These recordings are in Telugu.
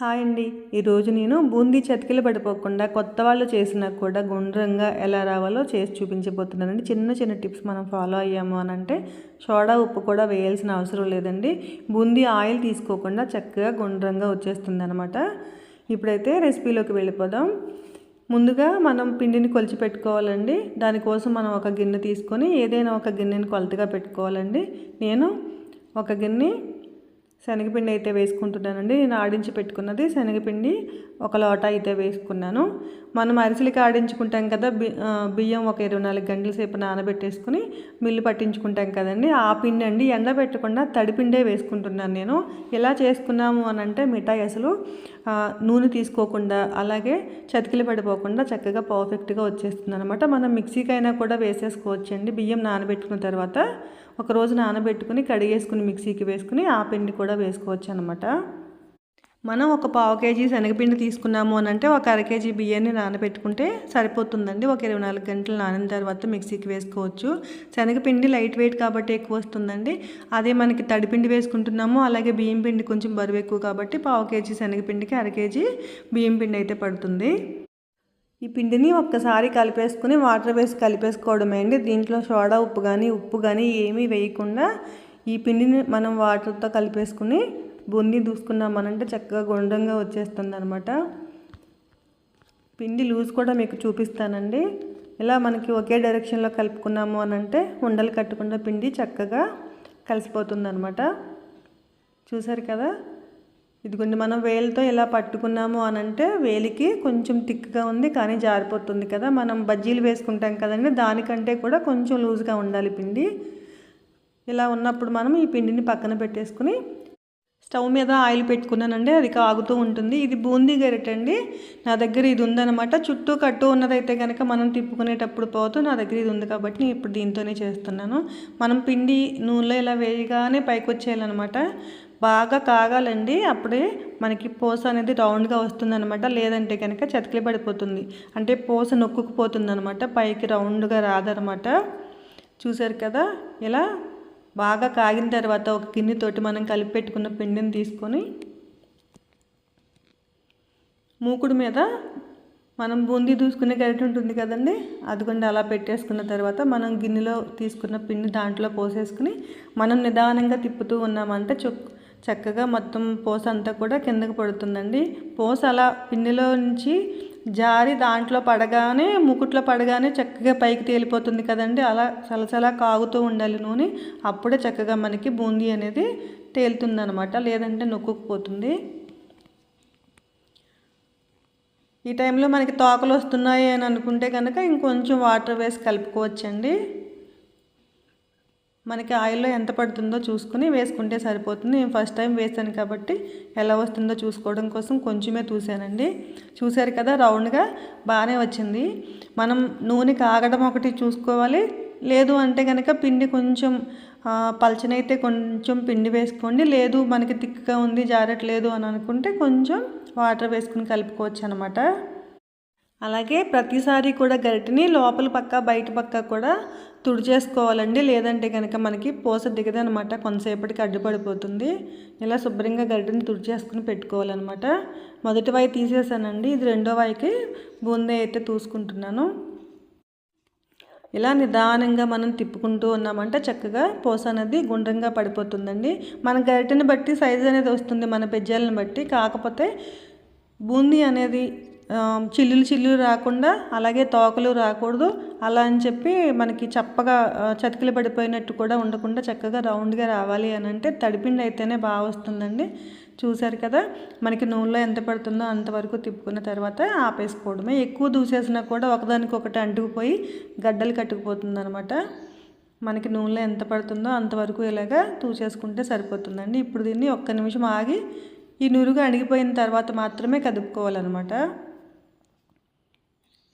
హాయ్ అండి. ఈరోజు నేను బూందీ చతికిలు పడిపోకుండా కొత్త వాళ్ళు చేసినా కూడా గుండ్రంగా ఎలా రావాలో చేసి చూపించబోతున్నానండి. చిన్న చిన్న టిప్స్ మనం ఫాలో అయ్యాము అని అంటే సోడా ఉప్పు కూడా వేయాల్సిన అవసరం లేదండి. బూందీ ఆయిల్ తీసుకోకుండా చక్కగా గుండ్రంగా వచ్చేస్తుంది అనమాట ఇప్పుడైతే రెసిపీలోకి వెళ్ళిపోదాం. ముందుగా మనం పిండిని కొలిచి పెట్టుకోవాలండి. దానికోసం మనం ఒక గిన్నె తీసుకొని ఏదైనా ఒక గిన్నెని కొలతగా పెట్టుకోవాలండి. నేను ఒక గిన్నె శనగపిండి అయితే వేసుకుంటున్నానండి. నేను ఆడించి పెట్టుకున్నది శనగపిండి ఒక లోట అయితే వేసుకున్నాను. మనం అరిసెలకి ఆడించుకుంటాం కదా బి బియ్యం ఒక ఇరవై నాలుగు గంటల సేపు నానబెట్టేసుకుని మిల్లు పట్టించుకుంటాం కదండి. ఆ పిండి అండి ఎండబెట్టకుండా తడిపిండే వేసుకుంటున్నాను నేను. ఎలా చేసుకున్నాము అని అంటే మిఠాయి అసలు నూనె తీసుకోకుండా అలాగే చతికిలు పడిపోకుండా చక్కగా పర్ఫెక్ట్గా వచ్చేస్తుంది అనమాట మనం మిక్సీకైనా కూడా వేసేసుకోవచ్చండి. బియ్యం నానబెట్టుకున్న తర్వాత ఒక రోజు నానబెట్టుకుని కడిగేసుకుని మిక్సీకి వేసుకుని ఆ పిండి కూడా వేసుకోవచ్చు అనమాట మనం ఒక పావు కేజీ శనగపిండి తీసుకున్నాము అని అంటే ఒక అర కేజీ బియ్యాన్ని నానబెట్టుకుంటే సరిపోతుందండి. ఒక ఇరవై నాలుగు గంటలు నానిన తర్వాత మిక్సీకి వేసుకోవచ్చు. శనగపిండి లైట్ వెయిట్ కాబట్టి ఎక్కువ వస్తుందండి. అదే మనకి తడిపిండి వేసుకుంటున్నాము. అలాగే బియ్యం పిండి కొంచెం బరువు ఎక్కువ కాబట్టి పావు కేజీ శనగపిండికి అర కేజీ బియ్యం పిండి అయితే పడుతుంది. ఈ పిండిని ఒక్కసారి కలిపేసుకుని వాటర్ వేసి కలిపేసుకోవడమే అండి. దీంట్లో సోడా ఉప్పు కానీ ఉప్పు కానీ ఏమీ వేయకుండా ఈ పిండిని మనం వాటర్తో కలిపేసుకుని బొంది దూసుకున్నామనంటే చక్కగా గుండ్రంగా వచ్చేస్తుంది అనమాట పిండి లూజ్ కూడా మీకు చూపిస్తానండి. ఇలా మనకి ఒకే డైరెక్షన్లో కలుపుకున్నాము అనంటే ఉండలు కట్టకుండా పిండి చక్కగా కలిసిపోతుంది అనమాట చూసారు కదా? ఇదిగోండి మనం వేలితో ఇలా పట్టుకున్నాము అని అంటే వేలికి కొంచెం థిక్గా ఉంది కానీ జారిపోతుంది కదా. మనం బజ్జీలు వేసుకుంటాం కదండి దానికంటే కూడా కొంచెం లూజ్గా ఉండాలి పిండి. ఇలా ఉన్నప్పుడు మనం ఈ పిండిని పక్కన పెట్టేసుకుని స్టవ్ మీద ఆయిల్ పెట్టుకున్నానండి అది కాగుతూ ఉంటుంది. ఇది బూందీ గరిట అండి. నా దగ్గర ఇది ఉందన్నమాట. చుట్టూ కట్టు ఉన్నదైతే కనుక మనం తిప్పుకునేటప్పుడు పోతూ నా దగ్గర ఇది ఉంది కాబట్టి నేను ఇప్పుడు దీంతోనే చేస్తున్నాను. మనం పిండి నూనెలో ఇలా వేయగానే పైకి వచ్చేయాలన్నమాట బాగా కాగాలండి. అప్పుడే మనకి పోస అనేది రౌండ్గా వస్తుందనమాట లేదంటే కనుక చతికిలి పడిపోతుంది. అంటే పోస నొక్కుకుపోతుంది అనమాట పైకి రౌండ్గా రాదనమాట చూసారు కదా? ఇలా బాగా కాగిన తర్వాత ఒక గిన్నెతోటి మనం కలిపి పెట్టుకున్న పిండిని తీసుకొని మూకుడు మీద మనం బూందీ దూసుకునే గరిటె ఉంటుంది కదండి అదిగోండి అలా పెట్టేసుకున్న తర్వాత మనం గిన్నెలో తీసుకున్న పిండి దాంట్లో పోసేసుకుని మనం నిదానంగా తిప్పుతూ ఉన్నామంటే చొక్ చక్కగా మొత్తం పోస అంతా కూడా కిందకు పడుతుందండి. పోస అలా పిండిలో నుంచి జారి దాంట్లో పడగానే ముకుట్లో పడగానే చక్కగా పైకి తేలిపోతుంది కదండి. అలా సలసలా కాగుతూ ఉండాలి నూనె. అప్పుడే చక్కగా మనకి బూందీ అనేది తేలుతుందనమాట. లేదంటే నొక్కుపోతుంది ఈ టైంలో మనకి తోకలు వస్తున్నాయి అని అనుకుంటే కనుక ఇంకొంచెం వాటర్ వేసి కలుపుకోవచ్చండి. మనకి ఆయిల్లో ఎంత పడుతుందో చూసుకుని వేసుకుంటే సరిపోతుంది. నేను ఫస్ట్ టైం వేసాను కాబట్టి ఎలా వస్తుందో చూసుకోవడం కోసం కొంచెమే చూశానండి చూశారు కదా రౌండ్గా బాగానే వచ్చింది. మనం నూనె కాగడం ఒకటి చూసుకోవాలి. లేదు అంటే కనుక పిండి కొంచెం పలచనైతే కొంచెం పిండి వేసుకోండి. లేదు మనకి తిక్కుగా ఉంది జారట్లేదు అని అనుకుంటే కొంచెం వాటర్ వేసుకుని కలుపుకోవచ్చు అనమాట అలాగే ప్రతిసారి కూడా గరిటిని లోపల పక్క బయట పక్క కూడా తుడిచేసుకోవాలండి. లేదంటే కనుక మనకి పూస దిగదనమాట. కొంతసేపటికి అడ్డుపడిపోతుంది. ఇలా శుభ్రంగా గరిటిని తుడిచేసుకుని పెట్టుకోవాలన్నమాట మొదటి వాయి తీసేసానండి. ఇది రెండో వాయికి బూందీ అయితే చూసుకుంటున్నాను ఇలా నిదానంగా మనం తిప్పుకుంటూ ఉన్నామంటే చక్కగా పూస అనేది గుండ్రంగా పడిపోతుందండి. మన గరిటెని బట్టి సైజు అనేది వస్తుంది మన పెజ్జాలను బట్టి. కాకపోతే బూందీ అనేది చిల్లులు చిల్లులు రాకుండా అలాగే తోకలు రాకూడదు. అలా అని చెప్పి మనకి చప్పగా చతికిలు పడిపోయినట్టు కూడా ఉండకుండా చక్కగా రౌండ్గా రావాలి అని అంటే తడిపిండి అయితేనే బాగా వస్తుందండి. చూశారు కదా మనకి నూనెలో ఎంత పడుతుందో అంతవరకు తిప్పుకున్న తర్వాత ఆపేసుకోవడమే. ఎక్కువ దూసేసినా కూడా ఒకదానికొకటి అంటుకుపోయి గడ్డలు కట్టుకుపోతుంది అనమాట మనకి నూనెలో ఎంత పడుతుందో అంతవరకు ఇలాగా తూచేసుకుంటే సరిపోతుందండి. ఇప్పుడు దీన్ని ఒక్క నిమిషం ఆగి ఈ నురుగు అణిగిపోయిన తర్వాత మాత్రమే కదుపుకోవాలన్నమాట.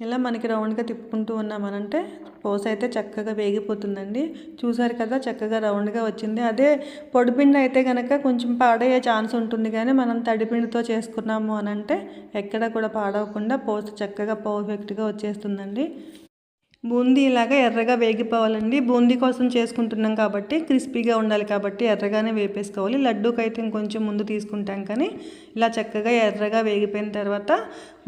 ఇలా మనకి రౌండ్గా తిప్పుకుంటూ ఉన్నామనంటే పోస అయితే చక్కగా వేగిపోతుందండి. చూసారు కదా చక్కగా రౌండ్గా వచ్చింది. అదే పొడిపిండి అయితే కనుక కొంచెం పాడయ్యే ఛాన్స్ ఉంటుంది కానీ మనం తడిపిండితో చేసుకున్నాము అని అంటే ఎక్కడ కూడా పాడవకుండా పోస చక్కగా పర్ఫెక్ట్గా వచ్చేస్తుందండి. బూందీ ఇలాగా ఎర్రగా వేగిపోవాలండి. బూందీ కోసం చేసుకుంటున్నాం కాబట్టి క్రిస్పీగా ఉండాలి కాబట్టి ఎర్రగానే వేపేసుకోవాలి. లడ్డూకి అయితే ఇంకొంచెం ముందు తీసుకుంటాం కానీ ఇలా చక్కగా ఎర్రగా వేగిపోయిన తర్వాత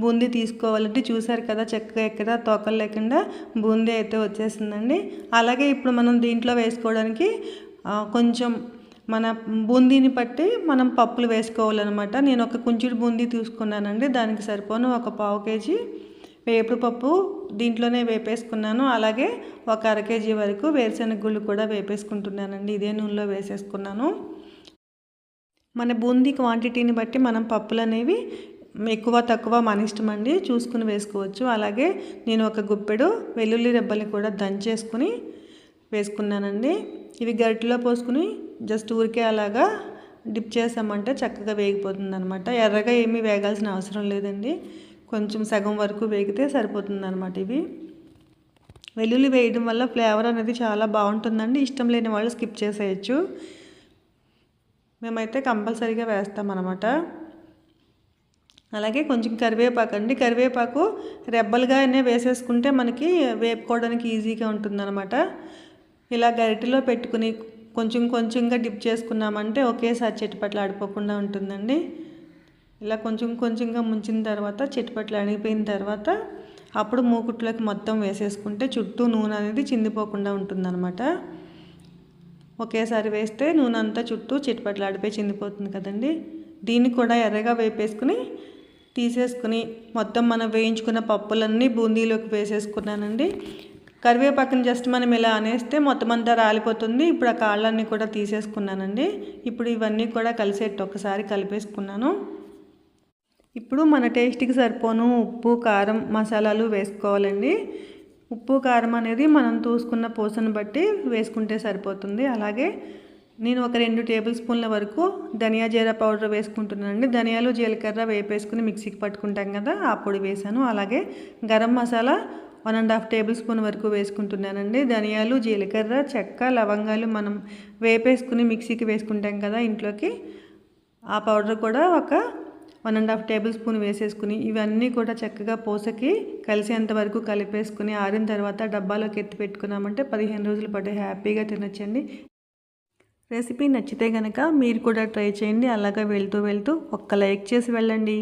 బూందీ తీసుకోవాలంటే చూసారు కదా చక్కగా ఎక్కడ తోకలు లేకుండా బూందీ అయితే వచ్చేసిందండి. అలాగే ఇప్పుడు మనం దీంట్లో వేసుకోవడానికి కొంచెం మన బూందీని బట్టి మనం పప్పులు వేసుకోవాలన్నమాట. నేను ఒక కుంచుడు బూందీ తీసుకున్నానండి. దానికి సరిపోను ఒక పావు కేజీ. వేపుడు పప్పు దీంట్లోనే వేపేసుకున్నాను. అలాగే ఒక అర కేజీ వరకు వేరుశెనగ గుళ్ళు కూడా వేపేసుకుంటున్నానండి. ఇదే నూనెలో వేసేసుకున్నాను. మన బూందీ క్వాంటిటీని బట్టి మనం పప్పులు అనేవి ఎక్కువ తక్కువ మన ఇష్టం అండి. చూసుకుని వేసుకోవచ్చు. అలాగే నేను ఒక గుప్పెడు వెల్లుల్లి రెబ్బల్ని కూడా దంచేసుకుని వేసుకున్నానండి. ఇవి గరిటిలో పోసుకుని జస్ట్ ఊరికే అలాగా డిప్ చేసామంటే చక్కగా వేగిపోతుంది అనమాట ఎర్రగా ఏమీ వేగాల్సిన అవసరం లేదండి. కొంచెం సగం వరకు వేగితే సరిపోతుంది అనమాట ఇవి. వెల్లుల్లి వేయడం వల్ల ఫ్లేవర్ అనేది చాలా బాగుంటుందండి. ఇష్టం లేని వాళ్ళు స్కిప్ చేసేయచ్చు. మేమైతే కంపల్సరీగా వేస్తామన్నమాట. అలాగే కొంచెం కరివేపాకు అండి. కరివేపాకు రెబ్బలుగానే వేసేసుకుంటే మనకి వేపుకోవడానికి ఈజీగా ఉంటుందన్నమాట. ఇలా గరిటెలో పెట్టుకుని కొంచెం కొంచెంగా డిప్ చేసుకున్నామంటే ఒకేసారి చెట్టుపట్లు ఆడిపోకుండా ఉంటుందండి. ఇలా కొంచెం కొంచెంగా ముంచిన తర్వాత చెట్టుపట్లు అణిగిపోయిన తర్వాత అప్పుడు మూకుట్లోకి మొత్తం వేసేసుకుంటే చుట్టూ నూనె అనేది చిందిపోకుండా ఉంటుందన్నమాట. ఒకేసారి వేస్తే నూనె అంతా చుట్టూ చిట్టుపట్లు ఆడిపోయి చిందిపోతుంది కదండి. దీన్ని కూడా ఎర్రగా వేపేసుకుని తీసేసుకుని మొత్తం మనం వేయించుకున్న పప్పులన్నీ బూందీలోకి వేసేసుకున్నానండి. కరివేపాకుని జస్ట్ మనం ఇలా అనేస్తే మొత్తం అంతా రాలిపోతుంది. ఇప్పుడు ఆ కాళ్ళన్నీ కూడా తీసేసుకున్నానండి. ఇప్పుడు ఇవన్నీ కూడా కలిసేట్టు ఒకసారి కలిపేసుకున్నాను. ఇప్పుడు మన టేస్ట్కి సరిపోను ఉప్పు కారం మసాలాలు వేసుకోవాలండి. ఉప్పు కారం అనేది మనం చూసుకున్న పూసను బట్టి వేసుకుంటే సరిపోతుంది. అలాగే నేను ఒక రెండు టేబుల్ స్పూన్ల వరకు ధనియా జీర పౌడర్ వేసుకుంటున్నానండి. ధనియాలు జీలకర్ర వేపేసుకుని మిక్సీకి పట్టుకుంటాం కదా ఆ పొడి వేసాను. అలాగే garam masala one and half tablespoon వరకు వేసుకుంటున్నానండి. ధనియాలు జీలకర్ర చెక్క లవంగాలు మనం వేపేసుకుని మిక్సీకి వేసుకుంటాం కదా ఇంట్లోకి. ఆ పౌడర్ కూడా ఒక one and half tablespoon వేసేసుకుని ఇవన్నీ కూడా చక్కగా పోసకి కలిసేంత వరకు కలిపేసుకుని ఆరిన తర్వాత డబ్బాలోకి ఎత్తి పెట్టుకున్నామంటే పదిహేను రోజులు పాటు హ్యాపీగా తినొచ్చండి. రెసిపీ నచ్చితే కనుక మీరు కూడా ట్రై చేయండి. అలాగా వెళ్తూ వెళ్తూ ఒక్క లైక్ చేసి వెళ్ళండి.